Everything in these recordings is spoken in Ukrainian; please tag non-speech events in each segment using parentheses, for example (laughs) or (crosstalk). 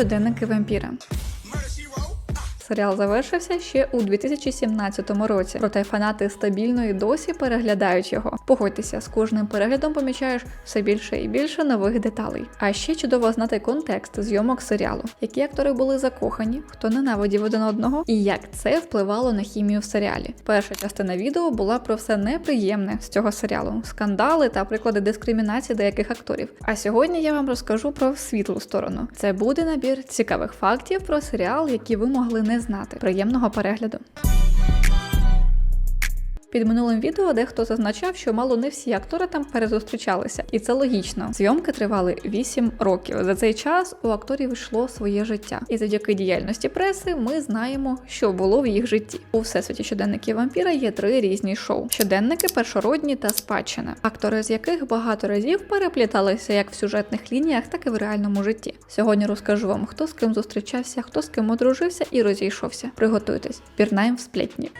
Щоденники вампіра. Серіал завершився ще у 2017 році, проте фанати стабільно і досі переглядають його. Погодьтеся, з кожним переглядом помічаєш все більше і більше нових деталей. А ще чудово знати контекст зйомок серіалу, які актори були закохані, хто ненавидів один одного, і як це впливало на хімію в серіалі. Перша частина відео була про все неприємне з цього серіалу, скандали та приклади дискримінації деяких акторів. А сьогодні я вам розкажу про світлу сторону. Це буде набір цікавих фактів про серіал, які ви могли не знати. Приємного перегляду. Під минулим відео дехто зазначав, що мало не всі актори там перезустрічалися, і це логічно. Зйомки тривали 8 років. За цей час у акторів йшло своє життя, і завдяки діяльності преси ми знаємо, що було в їх житті. У всесвіті щоденників вампіра є три різні шоу: щоденники, першородні та спадщина, актори з яких багато разів перепліталися як в сюжетних лініях, так і в реальному житті. Сьогодні розкажу вам, хто з ким зустрічався, хто з ким одружився і розійшовся. Приготуйтесь, пірнаємо в сплетні.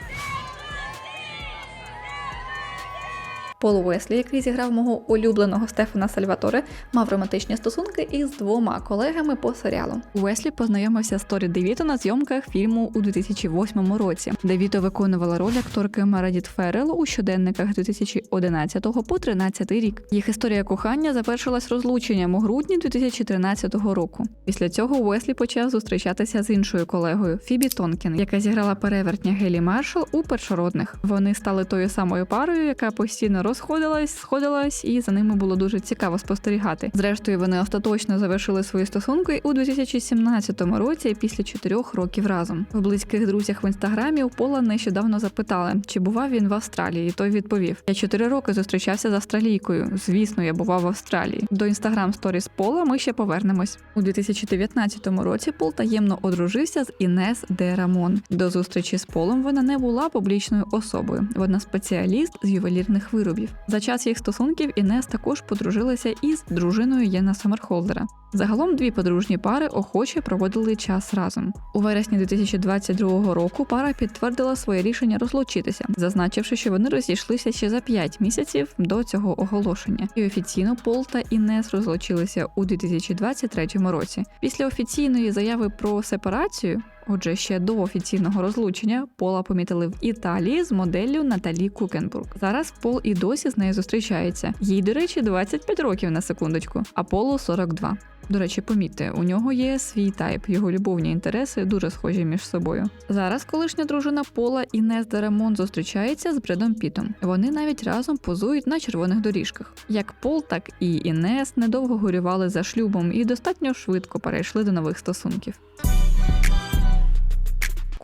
Пол Уеслі, який зіграв мого улюбленого Стефана Сальваторе, мав романтичні стосунки із двома колегами по серіалу. Уеслі познайомився з Торі Девіто на зйомках фільму у 2008 році. Девіто виконувала роль акторки Мередіт Феррел у щоденниках 2011 по 13 рік. Їх історія кохання завершилась розлученням у грудні 2013 року. Після цього Уеслі почав зустрічатися з іншою колегою Фібі Тонкін, яка зіграла перевертня Гелі Маршал у першородних. Вони стали тою самою парою, яка постійно розходилась, сходилась, і за ними було дуже цікаво спостерігати. Зрештою, вони остаточно завершили свої стосунки у 2017 році після чотирьох років разом. В близьких друзях в інстаграмі у Пола нещодавно запитали, чи бував він в Австралії. Той відповів: Я чотири роки зустрічався з австралійкою. Звісно, я бував в Австралії. До інстаграм сторіс Пола ми ще повернемось. У 2019 році Пол таємно одружився з Інес де Рамон. До зустрічі з Полом вона не була публічною особою. Вона спеціаліст з ювелірних виробів. За час їх стосунків Інес також подружилася із дружиною Єна Саммерхолдера. Загалом дві подружні пари охоче проводили час разом. У вересні 2022 року пара підтвердила своє рішення розлучитися, зазначивши, що вони розійшлися ще за 5 місяців до цього оголошення. І офіційно Пол та Інес розлучилися у 2023 році. Після офіційної заяви про сепарацію. Отже, ще до офіційного розлучення Пола помітили в Італії з моделлю Наталі Кукенбург. Зараз Пол і досі з нею зустрічається. Їй, до речі, 25 років на секундочку, а Полу 42. До речі, помітьте, у нього є свій тайп, його любовні інтереси дуже схожі між собою. Зараз колишня дружина Пола Інес Деремон зустрічається з Бредом Пітом. Вони навіть разом позують на червоних доріжках. Як Пол, так і Інес недовго горювали за шлюбом і достатньо швидко перейшли до нових стосунків.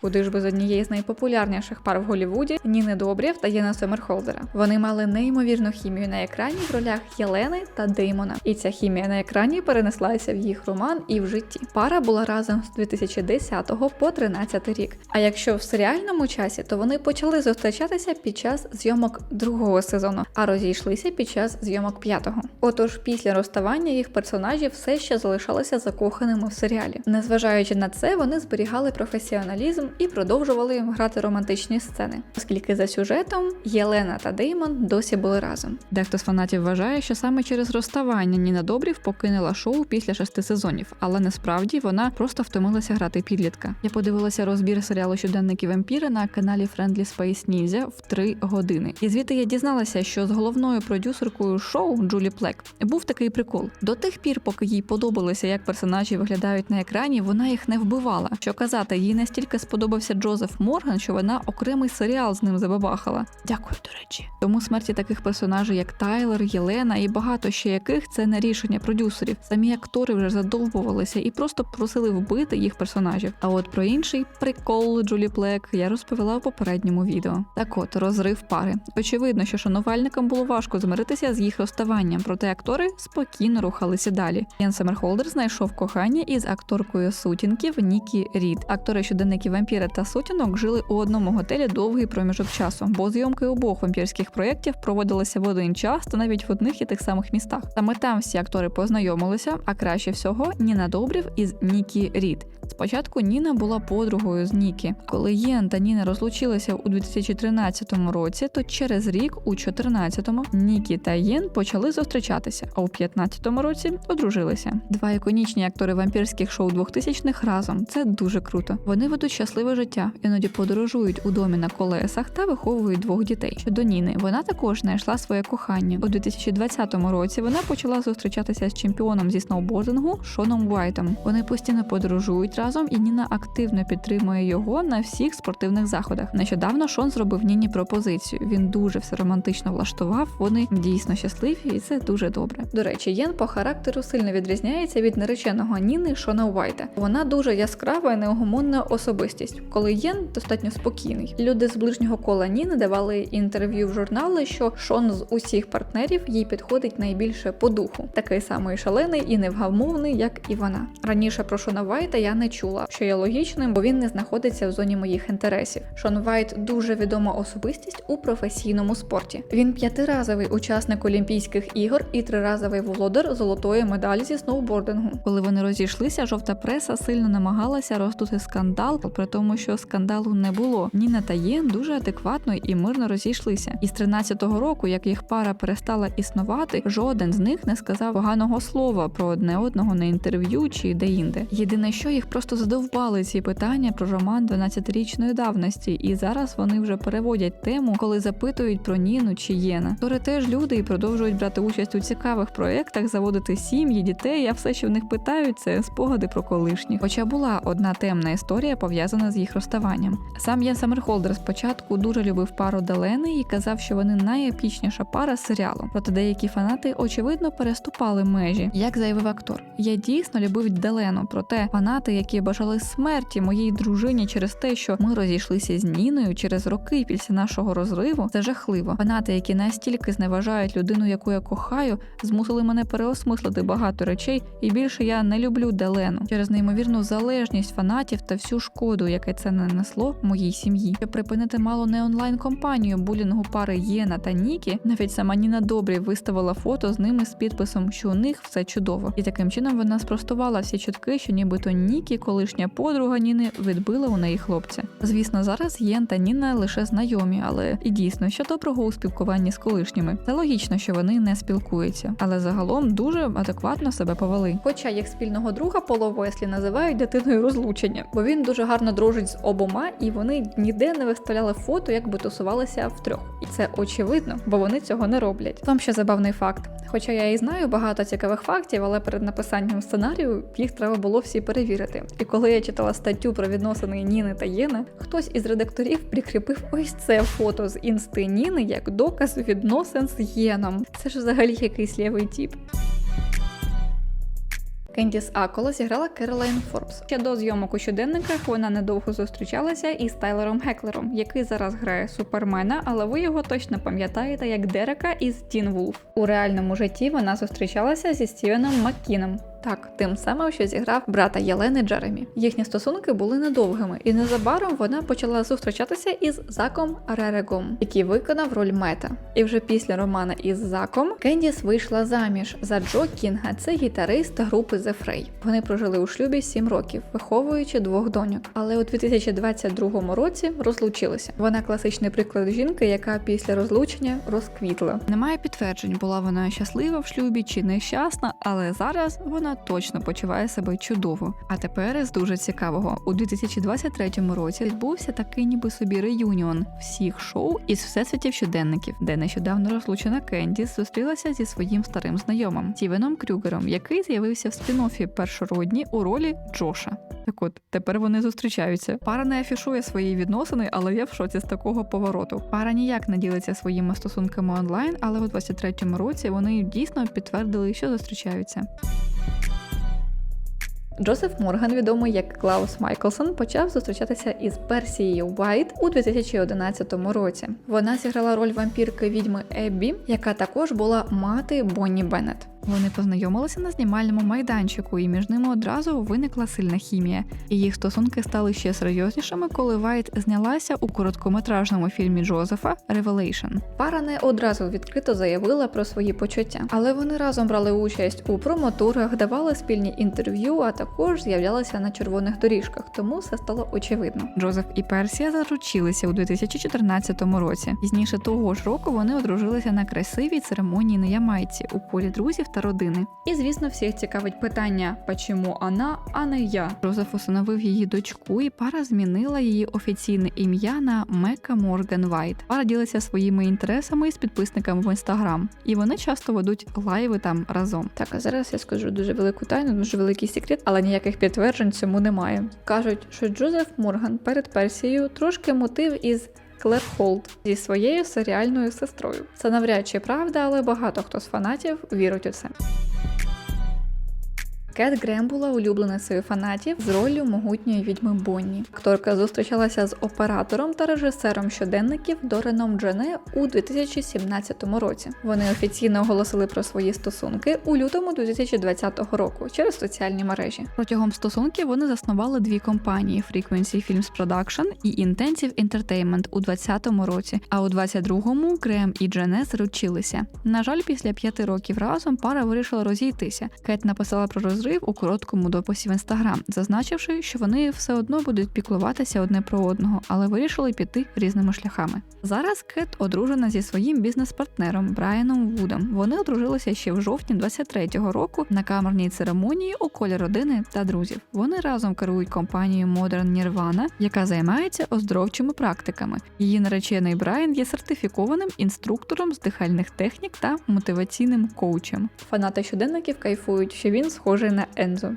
Куди ж без однієї з найпопулярніших пар в Голлівуді Ніни Добрєв та Єна Сомерхолдера. Вони мали неймовірну хімію на екрані в ролях Єлени та Деймона. І ця хімія на екрані перенеслася в їх роман і в житті. Пара була разом з 2010 по 13 рік. А якщо в серіальному часі, то вони почали зустрічатися під час зйомок другого сезону, а розійшлися під час зйомок п'ятого. Отож, після розставання їх персонажі все ще залишалися закоханими в серіалі. Незважаючи на це, вони зберігали професіоналізм і продовжували грати романтичні сцени, оскільки за сюжетом Єлена та Деймон досі були разом. Дехто з фанатів вважає, що саме через розставання Ніна Добрів покинула шоу після шести сезонів, але насправді вона просто втомилася грати підлітка. Я подивилася розбір серіалу Щоденники вампіра на каналі Friendly Space Ninja в три години. І звідти я дізналася, що з головною продюсеркою шоу Джулі Плек був такий прикол. До тих пір, поки їй подобалося, як персонажі виглядають на екрані, вона їх не вбивала. Що казати, їй настільки сподобався Джозеф Морган, що вона окремий серіал з ним забабахала. Дякую, до речі. Тому смерті таких персонажей, як Тайлер, Єлена і багато ще яких це не рішення продюсерів. Самі актори вже задовбувалися і просто просили вбити їх персонажів. А от про інший прикол Джулі Плек я розповіла в попередньому відео. Так от розрив пари. Очевидно, що шанувальникам було важко змиритися з їх розставанням, проте актори спокійно рухалися далі. Ян Семерхолдер знайшов кохання із акторкою сутінків Нікі Рід. Актори щоденників вампіра та сутінок жили у одному готелі довгий проміжок часу, бо зйомки обох вампірських проєктів проводилися в один час та навіть в одних і тих самих містах. Саме там всі актори познайомилися, а краще всього Ніна Добрів із Нікі Рід. Спочатку Ніна була подругою з Нікі. Коли Єн та Ніна розлучилися у 2013 році, то через рік, у 2014-му, Нікі та Єн почали зустрічатися, а у 2015 році одружилися. Два іконічні актори вампірських шоу 2000-х разом. Це дуже круто. Вони ведуть щасливе життя, іноді подорожують у домі на колесах та виховують двох дітей. Щодо Ніни, вона також знайшла своє кохання. У 2020 році вона почала зустрічатися з чемпіоном зі сноубордингу Шоном Уайтом. Вони постійно подорожують разом, і Ніна активно підтримує його на всіх спортивних заходах. Нещодавно Шон зробив Ніні пропозицію. Він дуже все романтично влаштував. Вони дійсно щасливі, і це дуже добре. До речі, Єн по характеру сильно відрізняється від нареченого Ніни Шона Уайта. Вона дуже яскрава і неугомонна особистість, коли Єн достатньо спокійний. Люди з ближнього кола Ніни давали інтерв'ю в журнали, що Шон з усіх партнерів їй підходить найбільше по духу, такий самий шалений і невгамовний, як і вона. Раніше про Шона Вайта я не чула, що є логічним, бо він не знаходиться в зоні моїх інтересів. Шон Вайт дуже відома особистість у професійному спорті. Він п'ятиразовий учасник Олімпійських ігор і триразовий володар золотої медалі зі сноубордингу. Коли вони розійшлися, жовта преса сильно намагалася роздути скандал, при тому, що скандалу не було. Ніна та Єн дуже адекватно і мирно розійшлися. І з 13-го року, як їх пара перестала існувати, жоден з них не сказав поганого слова про одне одного на інтерв'ю чи де-інде. Єдине, що їх просто задовбали ці питання про роман 12-річної давності, і зараз вони вже переводять тему, коли запитують про Ніну чи Єна. Тори теж люди і продовжують брати участь у цікавих проєктах, заводити сім'ї, дітей. А все, що в них питають, це спогади про колишніх. Хоча була одна темна історія пов'язана з їх розставанням. Сам Єн Саммерхолдер спочатку дуже любив пару Делени і казав, що вони найепічніша пара серіалу. Проте деякі фанати очевидно переступали межі. Як заявив актор, я дійсно любив Делену. Проте фанати, які бажали смерті моїй дружині через те, що ми розійшлися з Ніною через роки після нашого розриву, це жахливо. Фанати, які настільки зневажають людину, яку я кохаю, змусили мене переосмислити багато речей, і більше я не люблю Делену через неймовірну залежність фанатів та всю шкоду, яке це нанесло моїй сім'ї. Щоб припинити мало не онлайн компанію булінгу пари Єна та Нікі, навіть сама Ніна Добрі виставила фото з ними з підписом, що у них все чудово, і таким чином вона спростувала всі чутки, що нібито Нікі, колишня подруга Ніни, відбила у неї хлопця. Звісно, зараз Єн та Ніна лише знайомі, але і дійсно, що доброго у спілкуванні з колишніми. Це логічно, що вони не спілкуються, але загалом дуже адекватно себе повели. Хоча їх спільного друга Поло Веслі називають дитиною розлучення, бо він дуже гарно дружить з обома, і вони ніде не виставляли фото, як би тусувалися втрьох. І це очевидно, бо вони цього не роблять. Вам ще забавний факт. Хоча я і знаю багато цікавих фактів, але перед написанням сценарію їх треба було всі перевірити. І коли я читала статтю про відносини Ніни та Єни, хтось із редакторів прикріпив ось це фото з інсти Ніни як доказ відносин з Єном. Це ж взагалі якийсь лівий тіп. Кендіс Акола зіграла Керолайн Форбс. Ще до зйомок у щоденниках вона недовго зустрічалася із Тайлером Геклером, який зараз грає супермена, але ви його точно пам'ятаєте як Дерека із Тін Вулф. У реальному житті вона зустрічалася зі Стівеном Маккіном. Так, тим самим, що зіграв брата Єлени Джеремі. Їхні стосунки були недовгими, і незабаром вона почала зустрічатися із Заком Ререгом, який виконав роль мета. І вже після романа із Заком Кендіс вийшла заміж за Джо Кінга, це гітарист групи The Fray. Вони прожили у шлюбі 7 років, виховуючи двох доньок. Але у 2022 році розлучилися. Вона класичний приклад жінки, яка після розлучення розквітла. Немає підтверджень, була вона щаслива в шлюбі чи нещасна, але зараз вона точно почуває себе чудово. А тепер з дуже цікавого у 2023 році відбувся такий ніби собі реюніон всіх шоу із всесвітів щоденників, де нещодавно розлучена Кендіс зустрілася зі своїм старим знайомим Стівеном Крюгером, який з'явився в спін-оффі першородні у ролі Джоша. Так от тепер вони зустрічаються. Пара не афішує свої відносини, але я в шоці з такого повороту. Пара ніяк не ділиться своїми стосунками онлайн, але у 23-му році вони дійсно підтвердили, що зустрічаються. Джозеф Морган, відомий як Клаус Майклсон, почав зустрічатися із Персією Уайт у 2011 році. Вона зіграла роль вампірки відьми Еббі, яка також була мати Бонні Беннет. Вони познайомилися на знімальному майданчику, і між ними одразу виникла сильна хімія. І їх стосунки стали ще серйознішими, коли Вайт знялася у короткометражному фільмі Джозефа Revelation. Пара не одразу відкрито заявила про свої почуття, але вони разом брали участь у промотурах, давали спільні інтерв'ю, а також з'являлися на червоних доріжках, тому все стало очевидно. Джозеф і Персія заручилися у 2014 році. Пізніше того ж року вони одружилися на красивій церемонії на Ямайці у колі друзів та родини. І звісно, всіх цікавить питання, чому вона, а не я. Джозеф усиновив її дочку, і пара змінила її офіційне ім'я на Мека Морган Вайт. Пара ділиться своїми інтересами із підписниками в інстаграм, і вони часто ведуть лайви там разом. Так, а зараз я скажу дуже велику тайну, дуже великий секрет, але ніяких підтверджень цьому немає. Кажуть, що Джозеф Морган перед Персією трошки мотив із Клер Холд зі своєю серіальною сестрою. Це навряд чи правда, але багато хто з фанатів вірить у це. Кет Грем була улюбленицею фанатів з роллю могутньої відьми Бонні. Акторка зустрічалася з оператором та режисером щоденників Дореном Джене у 2017 році. Вони офіційно оголосили про свої стосунки у лютому 2020 року через соціальні мережі. Протягом стосунків вони заснували дві компанії: Frequency Films Production і Intensive Entertainment у 2020 році. А у 22-му Грем і Джене заручилися. На жаль, після п'яти років разом пара вирішила розійтися. Кет написала про розрив у короткому дописі в інстаграм, зазначивши, що вони все одно будуть піклуватися одне про одного, але вирішили піти різними шляхами. Зараз Кет одружена зі своїм бізнес-партнером Брайаном Вудом. Вони одружилися ще в жовтні 23-го року на камерній церемонії у колі родини та друзів. Вони разом керують компанією Modern Nirvana, яка займається оздоровчими практиками. Її наречений Брайан є сертифікованим інструктором з дихальних технік та мотиваційним коучем. Фанати щоденників кайфують, що він схожий на Ензо.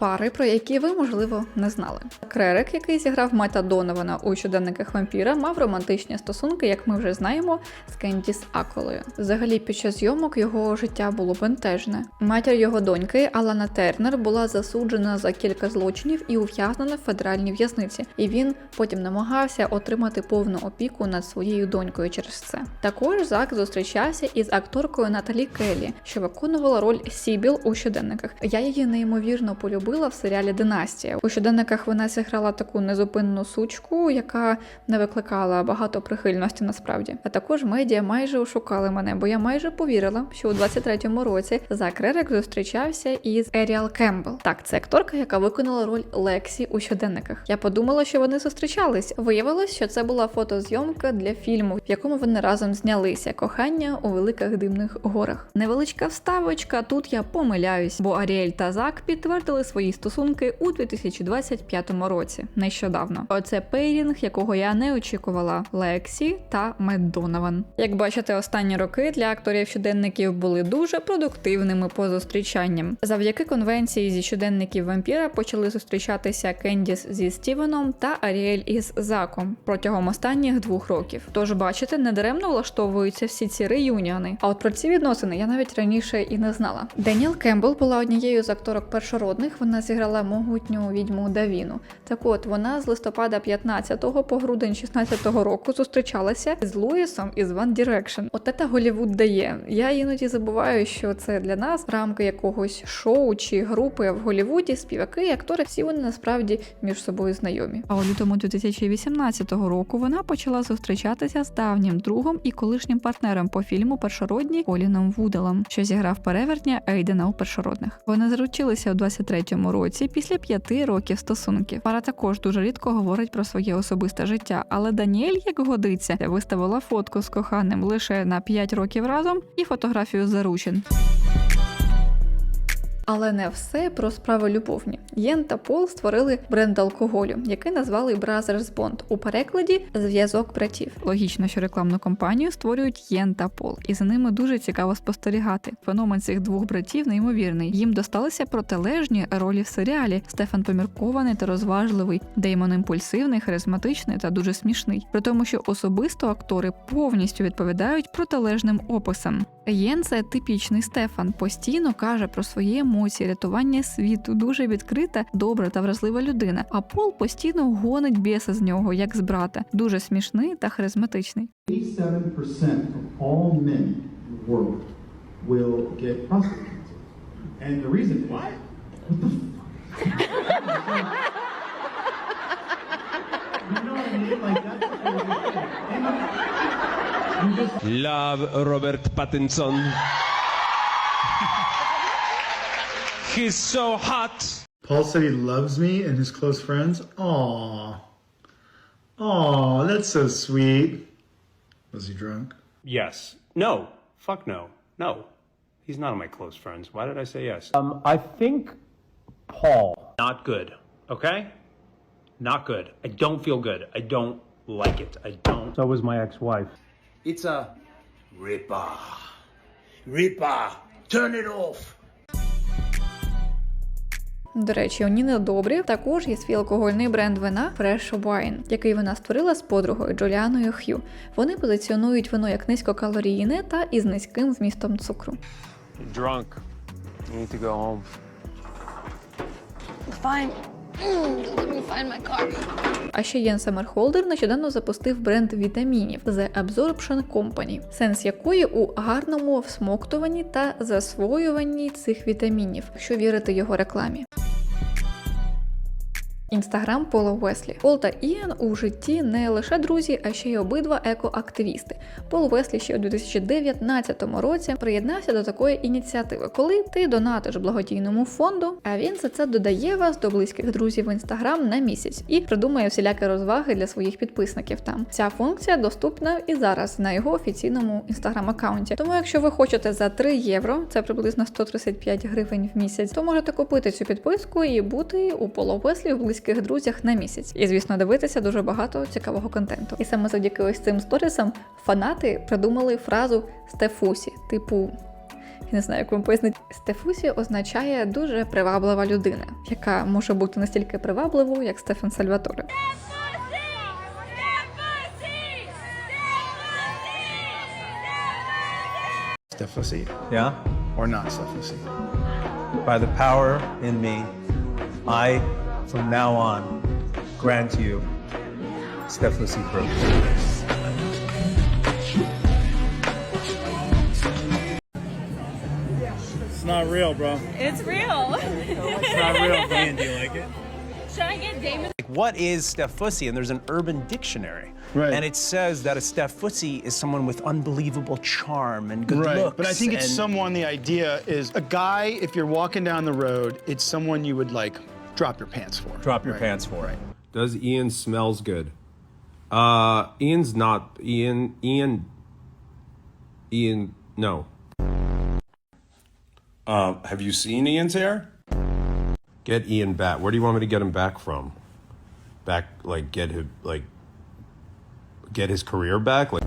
Пари, про які ви, можливо, не знали. Крерик, який зіграв Мета Донована у щоденниках вампіра, мав романтичні стосунки, як ми вже знаємо, з Кендіс Аколою. Взагалі, під час зйомок його життя було бентежне. Матір його доньки Алана Тернер була засуджена за кілька злочинів і ув'язнена в федеральній в'язниці, і він потім намагався отримати повну опіку над своєю донькою через це. Також Зак зустрічався із акторкою Наталі Келлі, що виконувала роль Сібіл у щоденниках. Я її неймовірно полюбила в серіалі Династія. У щоденниках вона зіграла таку незупинну сучку, яка не викликала багато прихильності насправді. А також медіа майже ошукали мене, бо я майже повірила, що у 23-му році Зак зустрічався із Еріал Кембл. Так, це акторка, яка виконала роль Лексі у щоденниках. Я подумала, що вони зустрічались. Виявилось, що це була фотозйомка для фільму, в якому вони разом знялися кохання у великих димних горах. Невеличка вставочка. Тут я помиляюсь, бо Аріель та Зак підтвердили свої стосунки у 2025 році. Нещодавно. Оце пейрінг, якого я не очікувала. Лексі та Мед Донован. Як бачите, останні роки для акторів щоденників були дуже продуктивними по зустрічанням. Завдяки конвенції зі щоденників вампіра почали зустрічатися Кендіс зі Стівеном та Аріель із Заком протягом останніх двох років. Тож, бачите, недаремно влаштовуються всі ці реюніони. А от про ці відносини я навіть раніше і не знала. Деніел Кембл була однією з акторок першородних. Вона зіграла могутню відьму Давіну. Так от вона з листопада 15 по грудень 16 року зустрічалася з Луїсом із One Direction. От це Голівуд дає. Я іноді забуваю, що це для нас рамки якогось шоу чи групи в Голівуді. Співаки і актори всі вони насправді між собою знайомі. А у лютому 2018 року вона почала зустрічатися з давнім другом і колишнім партнером по фільму Першородні Коліном Вуделом, що зіграв перевертня Ейдена у першородних. Вони заручилися у 23-му році після п'яти років стосунків. Пара також дуже рідко говорить про своє особисте життя, але Даніель, як годиться, виставила фотку з коханим лише на 5 років разом і фотографію заручин. Але не все про справи любовні. Єн та Пол створили бренд алкоголю, який назвали Brothers Bond. У перекладі зв'язок братів. Логічно, що рекламну кампанію створюють Єн та Пол, і за ними дуже цікаво спостерігати. Феномен цих двох братів неймовірний. Їм досталися протилежні ролі в серіалі. Стефан поміркований та розважливий, Деймон імпульсивний, харизматичний та дуже смішний. При тому, що особисто актори повністю відповідають протилежним описам. Єн це типічний Стефан, постійно каже про свої емоції, рятування світу, дуже відкрита, добра та вразлива людина. А Пол постійно гонить біса з нього, як з брата, дуже смішний та харизматичний. 87% of all men in the world will get prostate cancer. And the reason what? What the fuck? (laughs) you know what He's so hot. Paul said he loves me and his close friends. Aw. Aw, that's so sweet. Was he drunk? Yes. No. Fuck no. No. He's not my close friends. Why did I say yes? Um, I think Paul. Not good. Okay? Not good. I don't feel good. I don't like it. I don't. So was my ex-wife. It's a Ripper. Ripper, turn it off. До речі, у Ніни Добрі також є свій алкогольний бренд вина Fresh Wine, який вона створила з подругою Джуліаною Х'ю. Вони позиціонують вино як низькокалорійне та із низьким вмістом цукру. Drunk. You need to go home. Fine. Let me find my car. А ще Єн Саммерхолдер нещодавно запустив бренд вітамінів The Absorption Company, сенс якої у гарному всмоктуванні та засвоюванні цих вітамінів, якщо вірити його рекламі. Інстаграм Пола Уеслі. Пол та Іан у житті не лише друзі, а ще й обидва екоактивісти. Пол Уеслі ще у 2019 році приєднався до такої ініціативи, коли ти донатиш благодійному фонду, а він за це додає вас до близьких друзів в інстаграм на місяць і придумує всілякі розваги для своїх підписників. Там ця функція доступна і зараз на його офіційному інстаграм-аккаунті. Тому, якщо ви хочете за 3 євро, це приблизно 135 гривень в місяць, то можете купити цю підписку і бути у Поло Уеслі в близьких друзях на місяць. І звісно, дивитися дуже багато цікавого контенту. І саме завдяки ось цим сторісам фанати придумали фразу Стефусі, типу. Я не знаю, як вам пояснити. Стефусі означає дуже приваблива людина, яка може бути настільки привабливою, як Стефан Сальваторе. Stephussy Yeah? or not Stephussy. By the power in me, I, from now on, grant you Stephlessy proof. It's not real, bro. It's real. (laughs) It's not real, man. Do you like it? Should I get Damon? like, what is Stephussy? And there's an urban dictionary. Right. And it says that a Stephussy is someone with unbelievable charm and good Right. looks. But I think it's someone, the idea is a guy, if you're walking down the road, it's someone you would like drop your pants for. Drop your Right. pants for it. Does Ian smells good? Uh, Ian's not. Ian. Ian. Ian. No. Uh, have you seen Ian's hair? Get Ian back. Where do you want me to get him back from? Back, like, get him, like, get his career back? Like,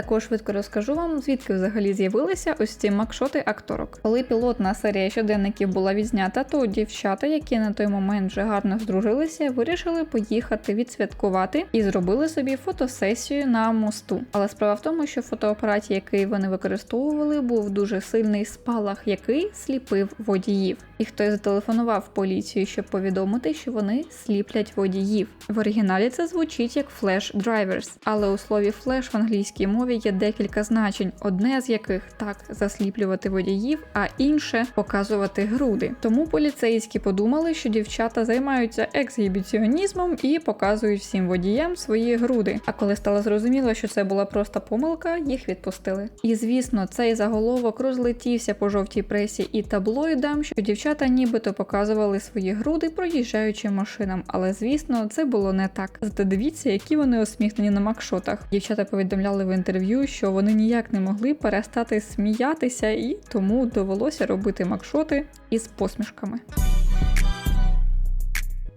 Також швидко розкажу вам, звідки взагалі з'явилися ось ці макшоти акторок. Коли пілотна серія щоденників була відзнята, то дівчата, які на той момент вже гарно здружилися, вирішили поїхати відсвяткувати і зробили собі фотосесію на мосту. Але справа в тому, що в фотоапараті, який вони використовували, був дуже сильний спалах, який сліпив водіїв. І хтось зателефонував поліцію, щоб повідомити, що вони сліплять водіїв. В оригіналі це звучить як flash drivers, але у слові flash в англійській мові є декілька значень, одне з яких так засліплювати водіїв, а інше показувати груди. Тому поліцейські подумали, що дівчата займаються ексгібіціонізмом і показують всім водіям свої груди. А коли стало зрозуміло, що це була просто помилка, їх відпустили. І звісно, цей заголовок розлетівся по жовтій пресі і таблоїдам, що дівчата нібито показували свої груди, проїжджаючи машинам. Але звісно, це було не так. Зате дивіться, які вони усміхнені на макшотах. Дівчата повідомляли в інтерв'ю, що вони ніяк не могли перестати сміятися, і тому довелося робити макшоти із посмішками.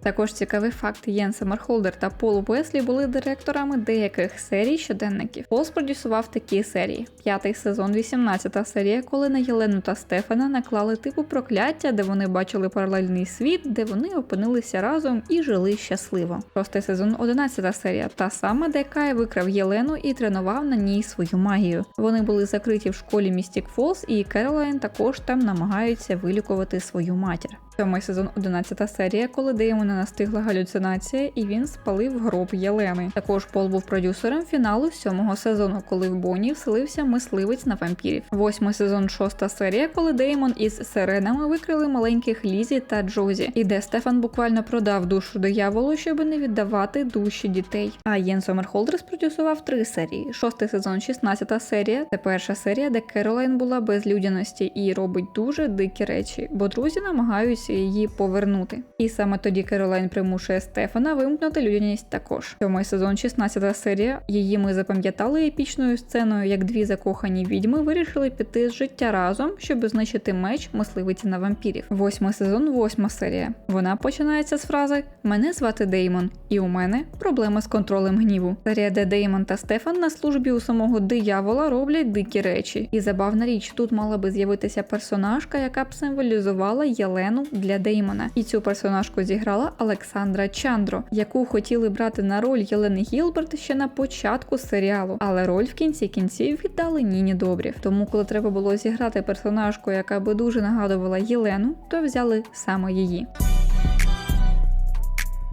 Також цікавий факт: Єн Саммерхолдер та Пол Уеслі були директорами деяких серій щоденників. Пол спродюсував такі серії: п'ятий сезон, 18 серія, коли на Єлену та Стефана наклали типу прокляття, де вони бачили паралельний світ, де вони опинилися разом і жили щасливо. Шостий сезон, 11 серія, та сама, де Кай викрав Єлену і тренував на ній свою магію. Вони були закриті в школі Містік Фолз, і Керолайн також там намагаються вилікувати свою матір. Сьомий сезон 11 серія, коли Деймона настигла галюцинація, і він спалив гроб Єлени. Також Пол був продюсером фіналу сьомого сезону, коли в Боні вселився мисливець на вампірів. Восьмий сезон, шоста серія, коли Деймон із сиренами викрили маленьких Лізі та Джозі, і де Стефан буквально продав душу дияволу, щоб не віддавати душі дітей. А Єн Сомерхолдер спродюсував три серії: шостий сезон, 16 серія. Це перша серія, де Керолайн була без людяності і робить дуже дикі речі, бо друзі намагаються її повернути. І саме тоді Керолайн примушує Стефана вимкнути людяність також. Сьомий сезон, 16 серія. Її ми запам'ятали епічною сценою, як дві закохані відьми вирішили піти з життя разом, щоб знищити меч мисливиці на вампірів. Восьмий сезон, восьма серія. Вона починається з фрази Мене звати Деймон, і у мене проблеми з контролем гніву. Серія, де Деймон та Стефан на службі у самого диявола роблять дикі речі. І забавна річ, тут мала би з'явитися персонажка, яка б символізувала Єлену для Деймона. І цю персонажку зіграла Олександра Чандро, яку хотіли брати на роль Єлени Гілберт ще на початку серіалу, але роль в кінці кінців віддали Ніні Добрів. Тому, коли треба було зіграти персонажку, яка би дуже нагадувала Єлену, то взяли саме її.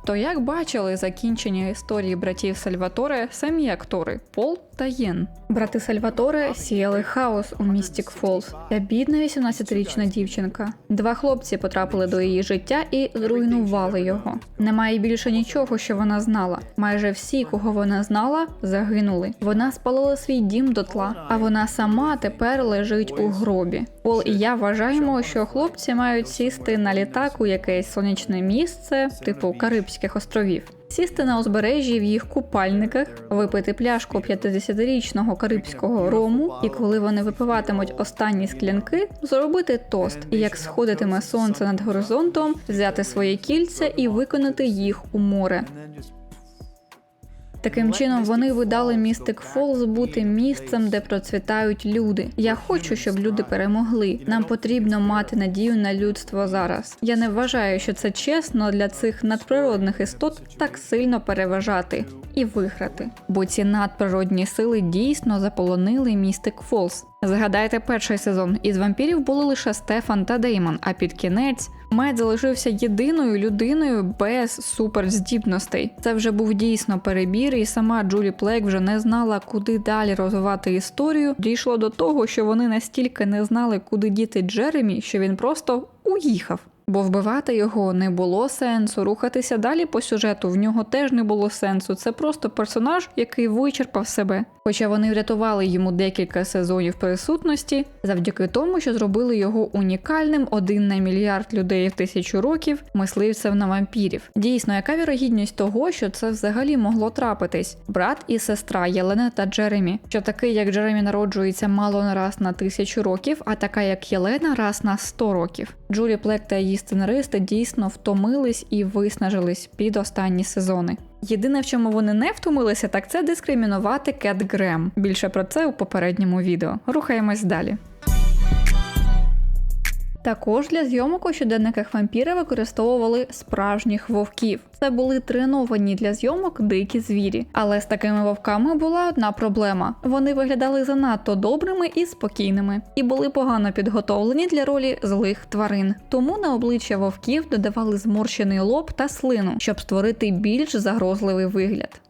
То як бачили закінчення історії братів Сальваторе самі актори Пол та. Брати Сальваторе сіяли хаос у Містік Фолз. Ця бідна 18-річна дівчинка. Два хлопці потрапили до її життя і зруйнували його. Немає більше нічого, що вона знала. Майже всі, кого вона знала, загинули. Вона спалила свій дім дотла, а вона сама тепер лежить у гробі. Пол і я вважаємо, що хлопці мають сісти на літак у якесь сонячне місце, типу Карибських островів. Сісти на узбережжі в їх купальниках, випити пляшку 50-річного карибського рому, і коли вони випиватимуть останні склянки, зробити тост, і як сходитиме сонце над горизонтом, взяти своє кільця і виконати їх у море. Таким чином вони видали містик Фолз бути місцем, де процвітають люди. Я хочу, щоб люди перемогли. Нам потрібно мати надію на людство зараз. Я не вважаю, що це чесно для цих надприродних істот так сильно переважати і виграти. Бо ці надприродні сили дійсно заполонили містик Фолз. Згадайте перший сезон. Із вампірів були лише Стефан та Деймон, а під кінець Мед залишився єдиною людиною без суперздібностей. Це вже був дійсно перебір, і сама Джулі Плейк вже не знала, куди далі розвивати історію. Дійшло до того, що вони настільки не знали, куди діти Джеремі, що він просто уїхав. Бо вбивати його не було сенсу, рухатися далі по сюжету в нього теж не було сенсу. Це просто персонаж, який вичерпав себе. Хоча вони врятували йому декілька сезонів присутності завдяки тому, що зробили його унікальним один на мільярд людей в тисячу років мисливцем на вампірів. Дійсно, яка вірогідність того, що це взагалі могло трапитись? Брат і сестра Єлена та Джеремі, що такий, як Джеремі, народжується мало не раз на тисячу років, а така, як Єлена, раз на 100 років. Джулі Плек та її сценаристи дійсно втомились і виснажились під останні сезони. Єдине, в чому вони не втомилися, так це дискримінувати Кет Грем. Більше про це у попередньому відео. Рухаємось далі. Також для зйомок у щоденниках вампіра використовували справжніх вовків. Це були треновані для зйомок дикі звірі. Але з такими вовками була одна проблема: вони виглядали занадто добрими і спокійними, і були погано підготовлені для ролі злих тварин. Тому на обличчя вовків додавали зморщений лоб та слину, щоб створити більш загрозливий вигляд.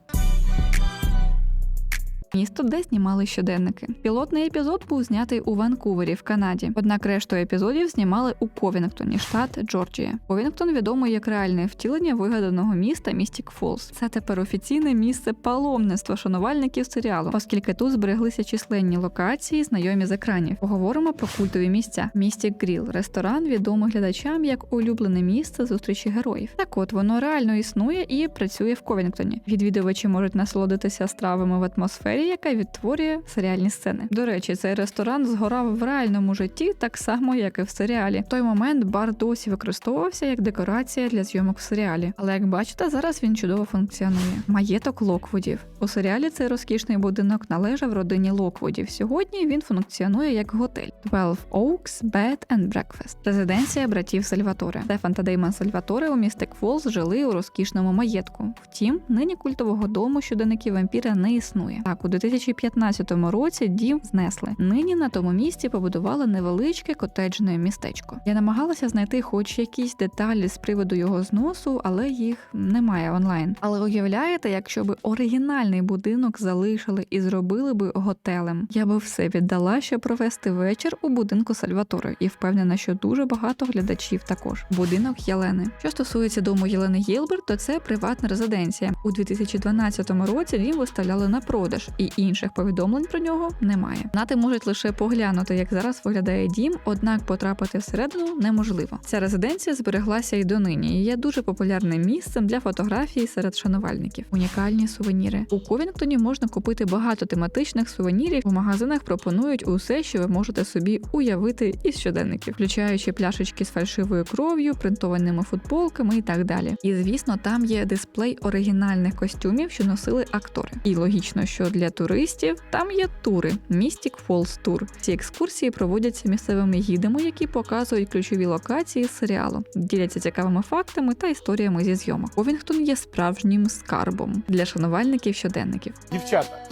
Місто, де знімали щоденники. Пілотний епізод був знятий у Ванкувері в Канаді. Однак решту епізодів знімали у Ковінгтоні, штат Джорджія. Ковінгтон відомий як реальне втілення вигаданого міста Містік Фолз. Це тепер офіційне місце паломництва шанувальників серіалу, оскільки тут збереглися численні локації, знайомі з екранів. Поговоримо про культові місця. Містік Гріл, ресторан, відомий глядачам як улюблене місце зустрічі героїв. Так от воно реально існує і працює в Ковінгтоні. Відвідувачі можуть насолодитися стравами в атмосфері яка відтворює серіальні сцени. До речі, цей ресторан згорав в реальному житті так само, як і в серіалі. В той момент бар досі використовувався як декорація для зйомок в серіалі. Але як бачите, зараз він чудово функціонує. Маєток Локвудів у серіалі цей розкішний будинок належав родині Локвудів. Сьогодні він функціонує як готель. 12 Oaks Bed and Breakfast. резиденція братів Сальваторе. Стефан та Деймон Сальваторе у містик Фолз жили у розкішному маєтку. Втім, нині культового дому щоденників вампіра не існує. Так, у 2015 році дім знесли. Нині на тому місці побудували невеличке котеджне містечко. Я намагалася знайти хоч якісь деталі з приводу його зносу, але їх немає онлайн. Але уявляєте, якщо би оригінальний будинок залишили і зробили би готелем, я би все віддала, щоб провести вечір у будинку Сальватори, і впевнена, що дуже багато глядачів також. Будинок Єлени. Що стосується дому Єлени Гілберт, то це приватна резиденція. У 2012 році дім виставляли на продаж, і інших повідомлень про нього немає. Нати можуть лише поглянути, як зараз виглядає дім, однак потрапити всередину неможливо. Ця резиденція збереглася і донині і є дуже популярним місцем для фотографій серед шанувальників. Унікальні сувеніри у Ковінгтоні можна купити багато тематичних сувенірів. У магазинах пропонують усе, що ви можете собі уявити із щоденників, включаючи пляшечки з фальшивою кров'ю, принтованими футболками і так далі. І звісно, там є дисплей оригінальних костюмів, що носили актори. І логічно, що для туристів там є тури Mystic Falls Tour. Ці екскурсії проводяться місцевими гідами, які показують ключові локації з серіалу, діляться цікавими фактами та історіями зі зйомок. Овінгтон є справжнім скарбом для шанувальників щоденників. Дівчата,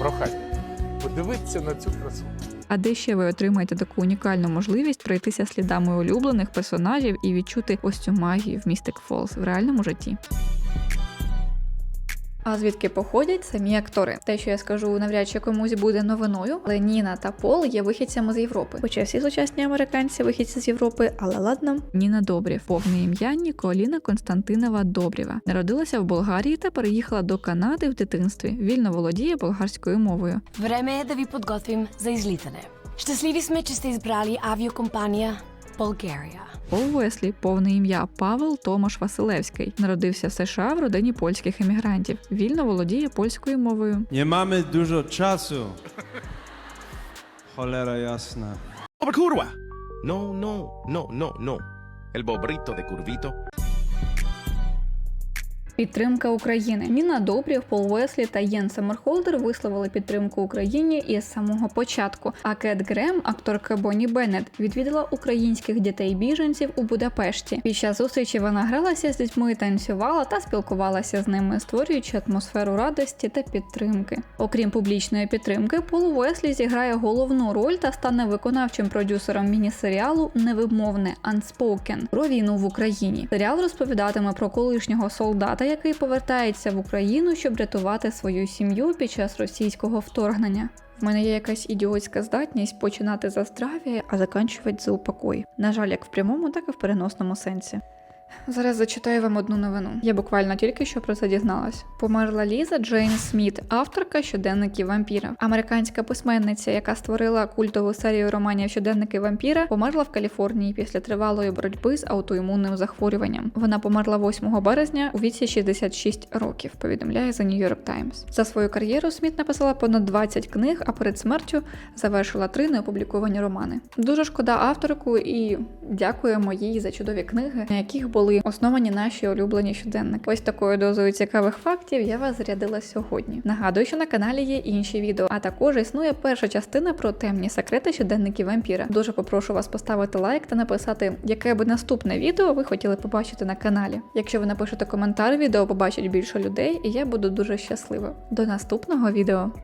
прохання, подивіться на цю красу. А де ще ви отримаєте таку унікальну можливість пройтися слідами улюблених персонажів і відчути ось цю магію в Mystic Falls в реальному житті? А звідки походять самі актори? Те, що я скажу, навряд чи комусь буде новиною, але Ніна та Пол є вихідцями з Європи. Хоча всі сучасні американці вихідці з Європи, але ладно. Ніна Добрів, повне ім'я Ніколіна Константинова Добрєва. Народилася в Болгарії та переїхала до Канади в дитинстві. Вільно володіє болгарською мовою. Време е да ви подготвим за излитане. Щастливи сме, че сте избрали авиокомпания Bulgaria. Пол Веслі, повне ім'я Павел Томаш Василевський, народився в США в родині польських емігрантів. Вільно володіє польською мовою. Не маємо дуже часу. Холера ясна. Обкурва! Ну, No, no, no, no, no. El bobrito de curvito. Підтримка України. Ніна Добрів, Пол Уеслі та Єн Саммерхолдер висловили підтримку Україні із самого початку. А Кет Грем, акторка Бонні Беннет, відвідала українських дітей-біженців у Будапешті. Під час зустрічі вона гралася з дітьми, танцювала та спілкувалася з ними, створюючи атмосферу радості та підтримки. Окрім публічної підтримки, Пол Уеслі зіграє головну роль та стане виконавчим продюсером міні-серіалу Невимовне Unspoken про війну в Україні. Серіал розповідатиме про колишнього солдата, який повертається в Україну, щоб рятувати свою сім'ю під час російського вторгнення. В мене є якась ідіотська здатність починати за здрав'я, а закінчувати за упокой. На жаль, як в прямому, так і в переносному сенсі. Зараз зачитаю вам одну новину. Я буквально тільки що про це дізналась. Померла Ліза Джейн Сміт, авторка щоденників вампіра. Американська письменниця, яка створила культову серію романів щоденники вампіра, померла в Каліфорнії після тривалої боротьби з аутоімунним захворюванням. Вона померла 8 березня у віці 66 років. Повідомляє The New York Times. За свою кар'єру Сміт написала понад 20 книг, а перед смертю завершила три неопубліковані романи. Дуже шкода авторку і дякуємо їй за чудові книги, на яких були основані наші улюблені щоденники. Ось такою дозою цікавих фактів я вас зарядила сьогодні. Нагадую, що на каналі є інші відео, а також існує перша частина про темні секрети щоденників вампіра. Дуже попрошу вас поставити лайк та написати, яке би наступне відео ви хотіли побачити на каналі. Якщо ви напишете коментар, відео побачить більше людей, і я буду дуже щаслива. До наступного відео.